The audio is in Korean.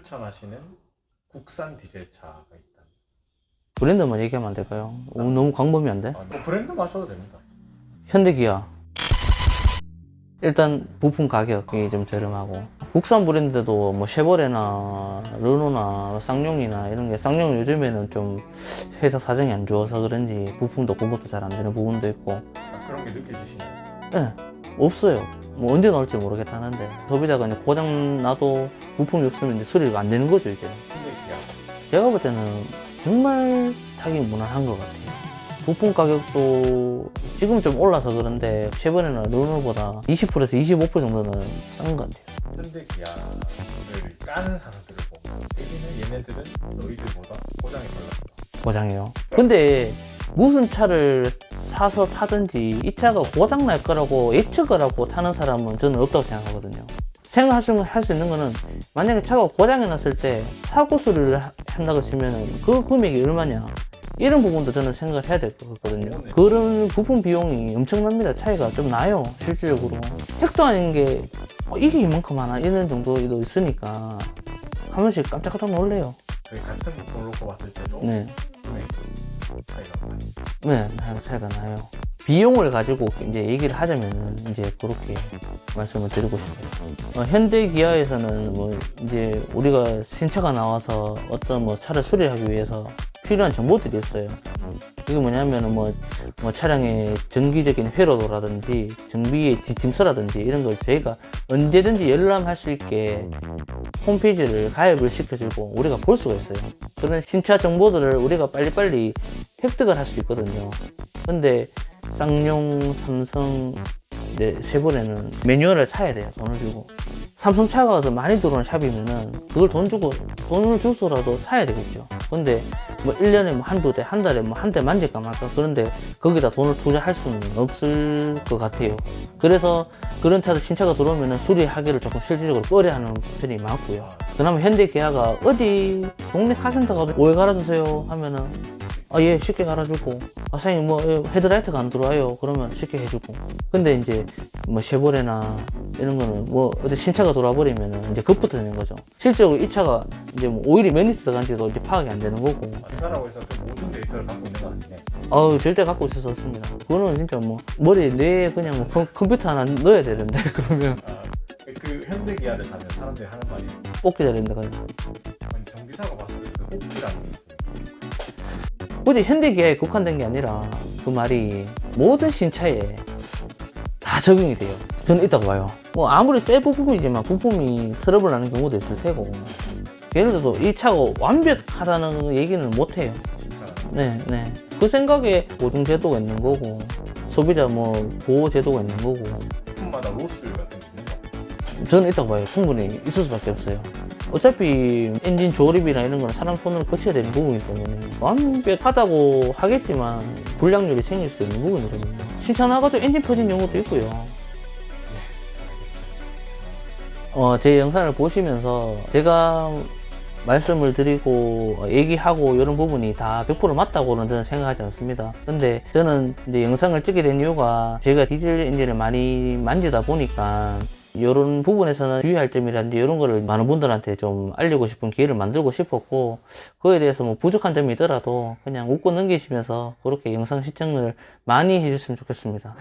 추천하시는 국산 디젤 차가 있다. 브랜드만 얘기하면 안 될까요? 오, 너무 광범위 한데? 아, 뭐 브랜드 마셔도 됩니다. 현대 기아. 일단 부품 가격이 좀 저렴하고 국산 브랜드도 뭐 쉐보레나 르노나 쌍용이나 이런 게 쌍용은 요즘에는 좀 회사 사정이 안 좋아서 그런지 부품도 공급도 잘 안 되는 부분도 있고 아, 그런 게 느껴지시나요? 예, 없어요. 뭐 언제 나올지 모르겠다는데 소비자가 이제 고장 나도 부품이 없으면 이제 수리가 안 되는 거죠 이제. 제가 볼 때는 정말 타기 무난한 것 같아요. 부품 가격도 지금 좀 올라서 그런데 쉐보레나 르노보다 20%에서 25% 정도는 싼 것 같아요. 현대 기아를 까는 사람들을 보면 대신에 얘네들은 너희들보다 고장이 덜 났다. 고장이요. 근데 무슨 차를 사서 타든지 이 차가 고장 날 거라고 예측을 하고 타는 사람은 저는 없다고 생각하거든요. 생각할 수, 할수 있는 거는 만약에 차가 고장이 났을 때 사고 수리를 하- 한다고 치면은 그 금액이 얼마냐 이런 부분도 저는 생각을 해야 될 것 같거든요. 그런 부품 비용이 엄청납니다. 차이가 좀 나요 실질적으로. 택도 아닌 게 어, 이게 이만큼 하나 이런 정도도 있으니까 한 번씩 깜짝깜짝 놀래요. 그 같은 부품을 놓고 봤을 때도 네. 차이가 많이 네, 다 차이가 나요. 비용을 가지고 이제 얘기를 하자면은 이제 그렇게 말씀을 드리고 싶어요. 어, 현대 기아에서는 뭐 이제 우리가 신차가 나와서 어떤 뭐 차를 수리하기 위해서 필요한 정보들이 있어요. 이게 뭐냐면은 뭐, 뭐 차량의 정기적인 회로도라든지 정비의 지침서라든지 이런 걸 저희가 언제든지 열람할 수 있게 홈페이지를 가입을 시켜주고 우리가 볼 수가 있어요. 그런 신차 정보들을 우리가 빨리빨리 획득을 할 수 있거든요. 근데 쌍용, 삼성, 네, 세번에는 매뉴얼을 사야 돼요. 돈을 주고. 삼성 차가 더 많이 들어오는 샵이면은 그걸 돈 주고 돈을 주서라도 사야 되겠죠. 근데 뭐 1년에 뭐 한두 대, 한 달에 뭐 한 대 만질까 말까 그런데 거기다 돈을 투자할 수는 없을 것 같아요. 그래서 그런 차도 신차가 들어오면은 수리하기를 조금 실질적으로 꺼려 하는 편이 많고요. 그나마 현대 기아가 어디 동네 카센터 가도 오일 갈아주세요 하면은 아 예 쉽게 갈아주고. 아 사장님 뭐 예, 헤드라이트가 안 들어와요. 그러면 쉽게 해주고. 근데 이제 뭐 쉐보레나 이런 거는 뭐 어디 신차가 돌아 버리면은 이제 급부터 되는 거죠. 실제로 이 차가 이제 뭐 오일이 몇 리터 들어간지도 이제 파악이 안 되는 거고. 회사라고 해서 그 모든 데이터를 갖고 있는 건 아니네. 아우 절대 갖고 있을 수 없습니다. 그거는 진짜 뭐 머리에 뇌에 그냥 뭐 컴, 컴퓨터 하나 넣어야 되는데 그러면. 아, 그 현대 기아를 가면 사람들이 하는 말이 뽑기 잘된다 그냥 아니 정비사가 봤을 때 그 뽑기라는 게 있어요. 굳이 현대기아에 국한된 게 아니라 그 말이 모든 신차에 다 적용이 돼요. 저는 있다고 봐요. 뭐 아무리 새 부품이지만 부품이 트러블 나는 경우도 있을 테고 예를 들어서 이 차가 완벽하다는 얘기는 못 해요. 진짜 네, 네. 그 생각에 보증 제도가 있는 거고 소비자 뭐 보호 제도가 있는 거고 부품마다 로스 같은 게 거. 저는 있다고 봐요. 충분히 있을 수밖에 없어요. 어차피 엔진 조립이나 이런 거는 사람 손을 거쳐야 되는 부분이기 때문에 완벽하다고 하겠지만 불량률이 생길 수 있는 부분이거든요. 신차 나가지고 엔진 퍼진 경우도 있고요. 어, 제 영상을 보시면서 제가 말씀을 드리고 어, 얘기하고 이런 부분이 다 100% 맞다고는 저는 생각하지 않습니다. 근데 저는 이제 영상을 찍게 된 이유가 제가 디젤 엔진을 많이 만지다 보니까 이런 부분에서는 주의할 점이라든지 이런 거를 많은 분들한테 좀 알리고 싶은 기회를 만들고 싶었고 그거에 대해서 뭐 부족한 점이 있더라도 그냥 웃고 넘기시면서 그렇게 영상 시청을 많이 해주셨으면 좋겠습니다.